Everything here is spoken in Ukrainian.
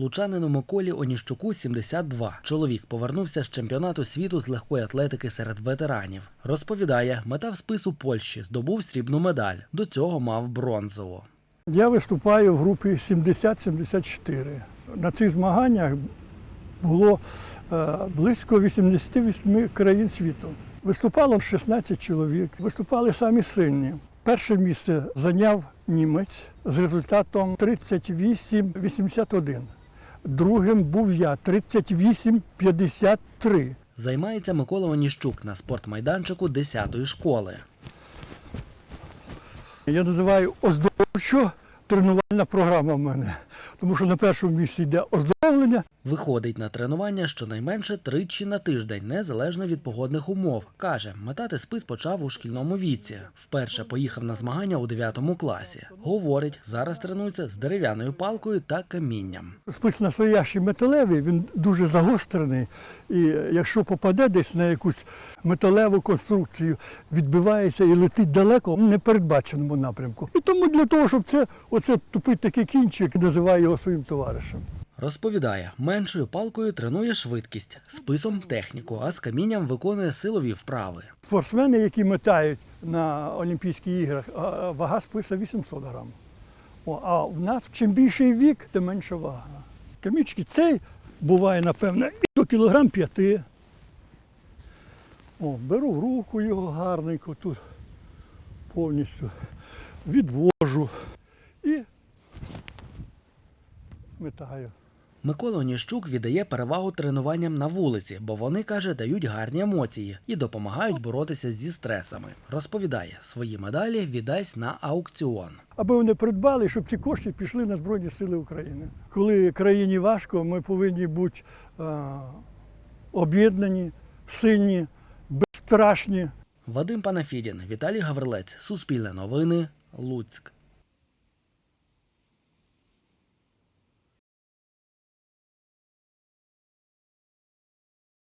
Лучанину Миколі Оніщуку 72. Чоловік повернувся з чемпіонату світу з легкої атлетики серед ветеранів. Розповідає, мета в спису Польщі здобув срібну медаль. До цього мав бронзову. Я виступаю в групі 70-74. На цих змаганнях було е, близько 88 країн світу. Виступало 16 чоловік, виступали самі сильні. Перше місце зайняв німець з результатом 38-81. Другим був я 38-53. Займається Микола Оніщук на спортмайданчику 10-ї школи. Я називаю оздоровчо тренувальна програма в мене, тому що на першому місці йде оздоровлення, Виходить на тренування щонайменше тричі на тиждень, незалежно від погодних умов. Каже, метати спис почав у шкільному віці. Вперше поїхав на змагання у 9 класі. Говорить, зараз тренується з дерев'яною палкою та камінням. Спис настоящий металевий, він дуже загострений. І якщо попаде десь на якусь металеву конструкцію, відбивається і летить далеко в непередбаченому напрямку. І тому для того, щоб це оце тупий такий кінчик, називає його своїм товаришем. Розповідає, меншою палкою тренує швидкість, списом техніку, а з камінням виконує силові вправи. Спортсмени, які метають на Олімпійських іграх, вага списа 800 грам. А в нас чим більший вік, тим менша вага. Камічки цей буває, напевно, і до кілограм п'яти. О, беру руку його гарненько тут повністю відвожу і метаю. Микола Оніщук віддає перевагу тренуванням на вулиці, бо вони каже, дають гарні емоції і допомагають боротися зі стресами. Розповідає, свої медалі віддасть на аукціон. аби вони придбали, щоб ці кошти пішли на Збройні Сили України. Коли країні важко, ми повинні бути е, об'єднані, сильні, безстрашні. Вадим Панафідін, Віталій Гаврилець, Суспільне новини, Луцьк.